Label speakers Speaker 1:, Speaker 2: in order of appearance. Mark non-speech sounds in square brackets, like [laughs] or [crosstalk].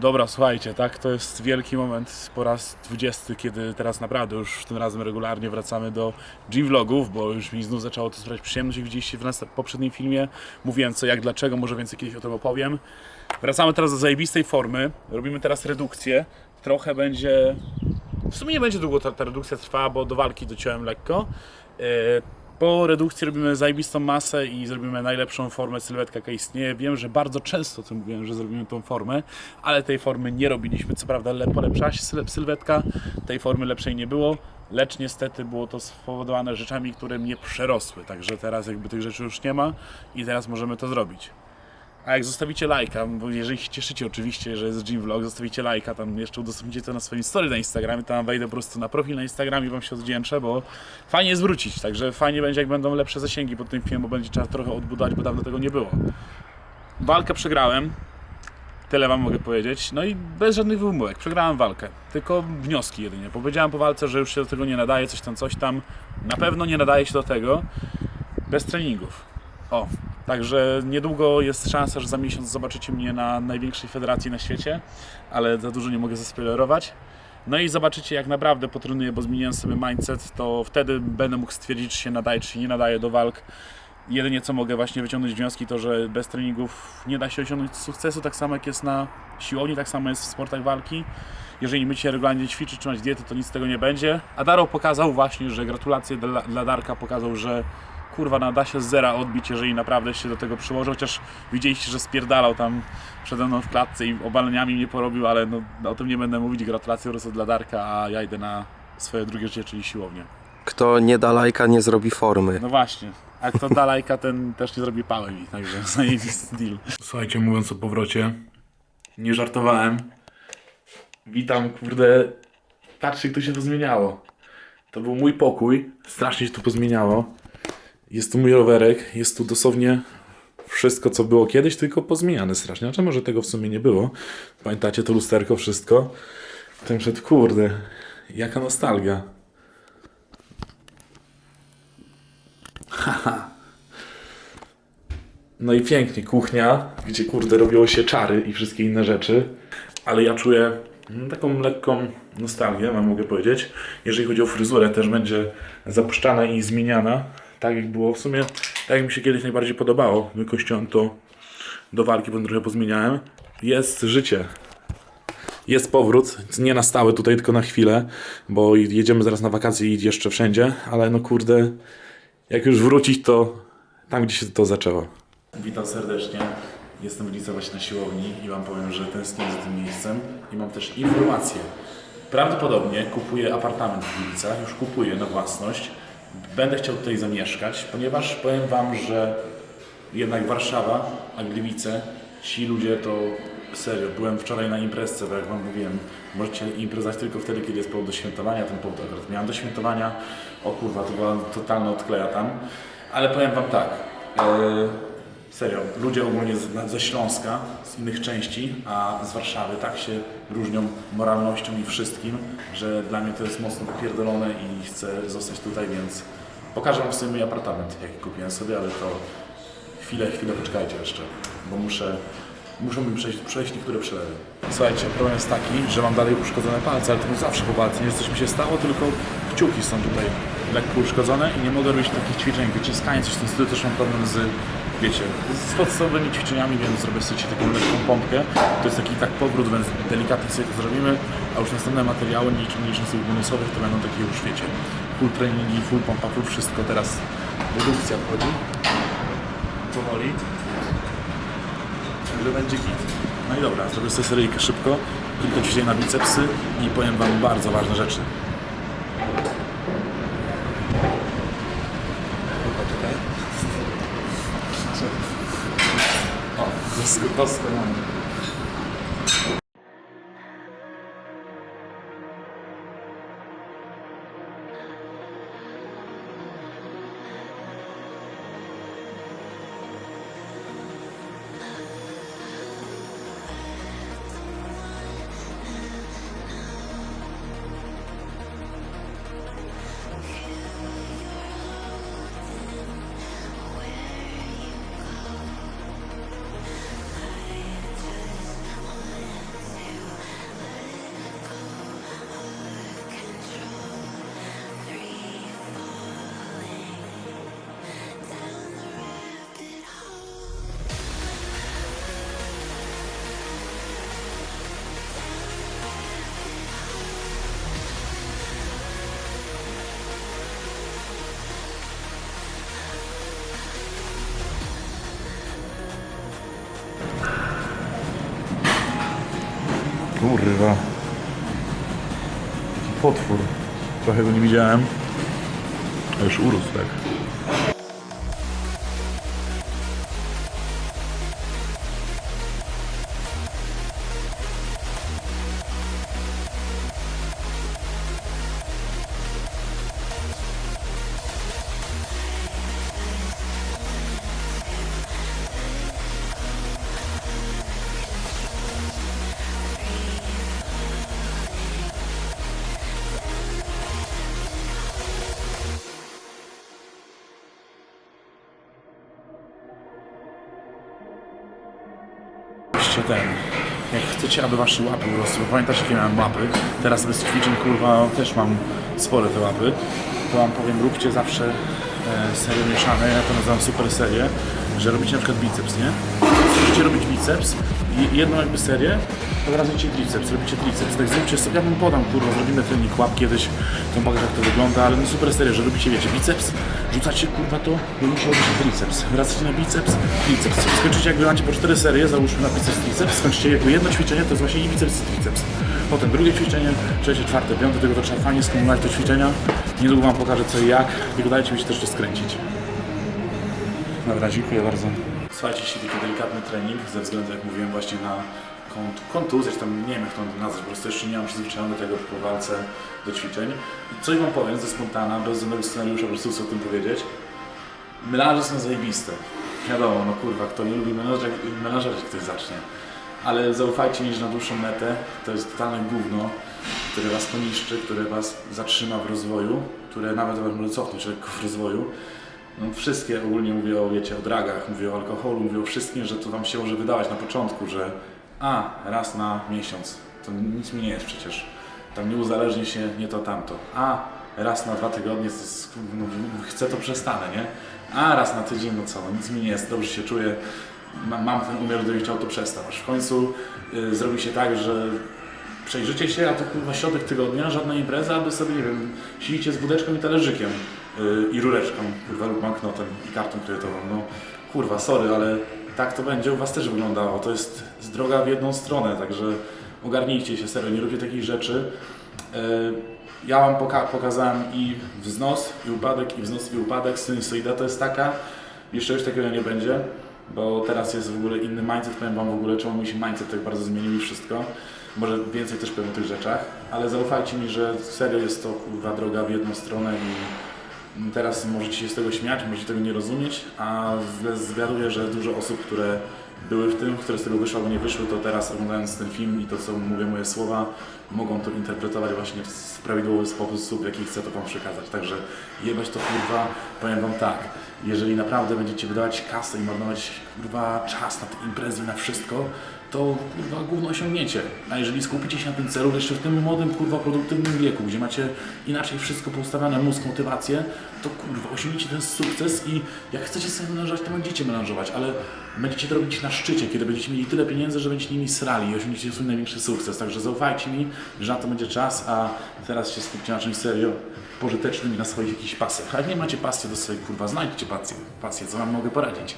Speaker 1: Dobra, słuchajcie, tak, to jest wielki moment po raz 20, kiedy teraz naprawdę już tym razem regularnie wracamy do G-vlogów, bo już mi znów zaczęło to sprawiać przyjemność, widzieliście w poprzednim filmie. Mówiłem co, jak, dlaczego, może więcej kiedyś o tym opowiem. Wracamy teraz do zajebistej formy, robimy teraz redukcję. Trochę będzie, w sumie nie będzie długo ta, ta redukcja trwała, bo do walki dociąłem lekko. Yy, po redukcji robimy zajebistą masę i zrobimy najlepszą formę sylwetka, jaka istnieje. Wiem, że bardzo często o tym mówiłem, że zrobimy tą formę, ale tej formy nie robiliśmy. Co prawda le- polepszała się syl- sylwetka, tej formy lepszej nie było, lecz niestety było to spowodowane rzeczami, które mnie przerosły. Także teraz jakby tych rzeczy już nie ma i teraz możemy to zrobić. A jak zostawicie lajka, bo jeżeli się cieszycie oczywiście, że jest Gym Vlog, zostawicie lajka, tam jeszcze udostępnicie to na swoim story na Instagramie, tam wejdę po prostu na profil na Instagramie i wam się odwdzięczę, bo fajnie jest wrócić, także fajnie będzie jak będą lepsze zasięgi pod tym filmem, bo będzie trzeba trochę odbudować, bo dawno tego nie było. Walkę przegrałem, tyle wam mogę powiedzieć, no i bez żadnych wymówek, przegrałem walkę, tylko wnioski jedynie. Powiedziałem po walce, że już się do tego nie nadaje, coś tam, coś tam, na pewno nie nadaje się do tego bez treningów. O, Także niedługo jest szansa, że za miesiąc zobaczycie mnie na największej federacji na świecie, ale za dużo nie mogę zaspoilerować. No i zobaczycie jak naprawdę potrenuję, bo zmieniłem sobie mindset, to wtedy będę mógł stwierdzić, czy się nadaje, czy nie nadaje do walk. Jedynie co mogę właśnie wyciągnąć wnioski to, że bez treningów nie da się osiągnąć sukcesu, tak samo jak jest na siłowni, tak samo jest w sportach walki. Jeżeli nie będziecie regularnie ćwiczyć, trzymać diety, to nic z tego nie będzie. A Daro pokazał właśnie, że gratulacje dla, dla Darka, pokazał, że kurwa, no, da się z zera odbić, jeżeli naprawdę się do tego przyłoży, chociaż widzieliście, że spierdalał tam przede mną w klatce i obaleniami mnie porobił, ale no, o tym nie będę mówić, gratulacje po dla Darka, a ja idę na swoje drugie życie, czyli siłownię.
Speaker 2: Kto nie da lajka, nie zrobi formy.
Speaker 1: No właśnie, a kto da lajka, ten też nie zrobi pały mi, także [laughs] zajebisty deal. Słuchajcie, mówiąc o powrocie, nie żartowałem. Witam, kurde, patrzcie, jak to się pozmieniało. To był mój pokój, strasznie się to pozmieniało. Jest tu mój rowerek, jest tu dosłownie wszystko, co było kiedyś, tylko pozmieniane strasznie. Znaczy, może tego w sumie nie było. Pamiętacie to lusterko, wszystko? Ten przed, kurde, jaka nostalgia. No i pięknie, kuchnia, gdzie kurde robiło się czary i wszystkie inne rzeczy, ale ja czuję mm, taką lekką nostalgię, mam mogę powiedzieć. Jeżeli chodzi o fryzurę, też będzie zapuszczana i zmieniana, tak jak było w sumie, tak jak mi się kiedyś najbardziej podobało. Wykościłem to do walki, bo trochę pozmieniałem. Jest życie. Jest powrót, nie na stałe tutaj, tylko na chwilę, bo jedziemy zaraz na wakacje i jeszcze wszędzie, ale no kurde, jak już wrócić, to tam, gdzie się to zaczęło. Witam serdecznie. Jestem w Lice właśnie na siłowni i Wam powiem, że tęsknię za tym miejscem i mam też informację. Prawdopodobnie kupuję apartament w Gliwicach, już kupuję na własność. Będę chciał tutaj zamieszkać, ponieważ powiem Wam, że jednak Warszawa, Gliwice, ci ludzie to serio. Byłem wczoraj na imprezce, bo jak Wam mówiłem, możecie imprezować tylko wtedy, kiedy jest powód do świętowania. Ten powód akurat miałem do świętowania. O kurwa, to była totalna odkleja tam. Ale powiem Wam tak. E, serio, ludzie ogólnie ze Śląska, z innych części, a z Warszawy tak się różnią moralnością i wszystkim, że dla mnie to jest mocno popierdolone i chcę zostać tutaj, więc pokażę Wam sobie mój apartament, jaki kupiłem sobie, ale to chwilę, chwilę poczekajcie jeszcze, bo muszę, muszą mi przejść, przejść niektóre przelewy. Słuchajcie, problem jest taki, że mam dalej uszkodzone palce, ale to nie zawsze po walce, nie coś mi się stało, tylko kciuki są tutaj lekko uszkodzone i nie mogę robić takich ćwiczeń, wyciskania, coś w tym stylu, też mam problem z, wiecie, z podstawowymi ćwiczeniami, więc zrobię sobie taką lekką pompkę. To jest taki tak powrót, więc delikatnie sobie to zrobimy, a już następne materiały, licząc- nie licząc tych bonusowych, to będą takie już, wiecie, full treningi, full pompa, full wszystko. Teraz redukcja wchodzi powoli. Także będzie git. No i dobra, zrobię sobie seryjkę szybko, kilka ćwiczeń na bicepsy i powiem Wam bardzo ważne rzeczy. все. А, до свидания. Kurwa. Taki potwór. Trochę go nie widziałem. A już urósł, tak. Ten. Jak chcecie, aby wasze łapy urosły, bo pamiętacie jakie miałem łapy? Teraz bez ćwiczeń, kurwa, też mam spore te łapy. To wam powiem, róbcie zawsze e, serie mieszane, ja to nazywam super serię, że robicie na przykład biceps, nie? Chcecie robić biceps jedną jakby serię, od razu robicie triceps, robicie triceps. Tak zróbcie sobie, ja wam podam, kurwa, zrobimy trening łap kiedyś, to pokażę jak to wygląda, ale no super seria, że robicie, wiecie, biceps, rzucacie, kurwa, to i musicie robić triceps. Wracacie na biceps, triceps. Skończycie jakby macie po cztery serie, załóżmy na biceps, triceps, skończycie jakby jedno ćwiczenie, to jest właśnie i biceps, i triceps. Potem drugie ćwiczenie, trzecie, czwarte, piąte, tego to trzeba fajnie skumulować te ćwiczenia. Niedługo wam pokażę co i jak, tylko dajcie mi się też to skręcić. Dobra, dziękuję bardzo. Słuchajcie, dzisiaj taki delikatny trening ze względu, jak mówiłem, właśnie na kont- kontuzję, tam nie wiem jak to nazwać, po prostu jeszcze nie mam przyzwyczajony do tego po walce do ćwiczeń. I coś wam powiem ze spontana, bez żadnego scenariusza, po prostu chcę o tym powiedzieć. Melanże są zajebiste. Wiadomo, no kurwa, kto nie lubi melanżer, melanżerać ktoś zacznie. Ale zaufajcie mi, że na dłuższą metę to jest totalne gówno, które was poniszczy, które was zatrzyma w rozwoju, które nawet was może cofnąć lekko w rozwoju. No wszystkie, ogólnie mówię o, wiecie, o dragach, mówię o alkoholu, mówię o wszystkim, że to wam się może wydawać na początku, że a, raz na miesiąc, to nic mi nie jest przecież. Tam nie uzależni się, nie to tamto. A, raz na dwa tygodnie, no, chcę to przestanę, nie? A, raz na tydzień, no co, no, nic mi nie jest, dobrze się czuję, mam, mam ten umiar, gdybym chciał to przestać. Aż w końcu y, zrobi się tak, że przejrzycie się, a to kurwa środek tygodnia, żadna impreza, aby sobie, nie wiem, siedzicie z wódeczką i talerzykiem i rureczką, kurwa, lub banknotem i kartą kredytową. No kurwa, sorry, ale tak to będzie u Was też wyglądało. To jest droga w jedną stronę, także ogarnijcie się, serio, nie róbcie takich rzeczy. Yy, ja Wam poka- pokazałem i wznos, i upadek, i wznos, i upadek. Sinusoida to jest taka, jeszcze już takiego nie będzie, bo teraz jest w ogóle inny mindset. Powiem Wam w ogóle, czemu mi się mindset tak bardzo zmienił i wszystko. Może więcej też powiem o tych rzeczach, ale zaufajcie mi, że serio jest to kurwa droga w jedną stronę i teraz możecie się z tego śmiać, możecie tego nie rozumieć, a z- zwiaduję, że dużo osób, które były w tym, które z tego wyszły albo nie wyszły, to teraz oglądając ten film i to, co mówię moje słowa, mogą to interpretować właśnie w prawidłowy sposób, jaki chcę to Wam przekazać. Także jebać to kurwa, powiem Wam tak, jeżeli naprawdę będziecie wydawać kasę i marnować kurwa czas na te imprezy na wszystko, to kurwa gówno osiągniecie. A jeżeli skupicie się na tym celu, jeszcze w tym młodym, kurwa, produktywnym wieku, gdzie macie inaczej wszystko poustawiane, mózg, motywację, to kurwa osiągniecie ten sukces i jak chcecie sobie melanżować, to będziecie melanżować, ale będziecie to robić na szczycie, kiedy będziecie mieli tyle pieniędzy, że będziecie nimi srali i osiągniecie swój największy sukces. Także zaufajcie mi, że na to będzie czas, a teraz się skupcie na czymś serio pożytecznym i na swoich jakichś pasjach. A jak nie macie pasji do swojej kurwa, znajdźcie pasję, pasję, co wam mogę poradzić.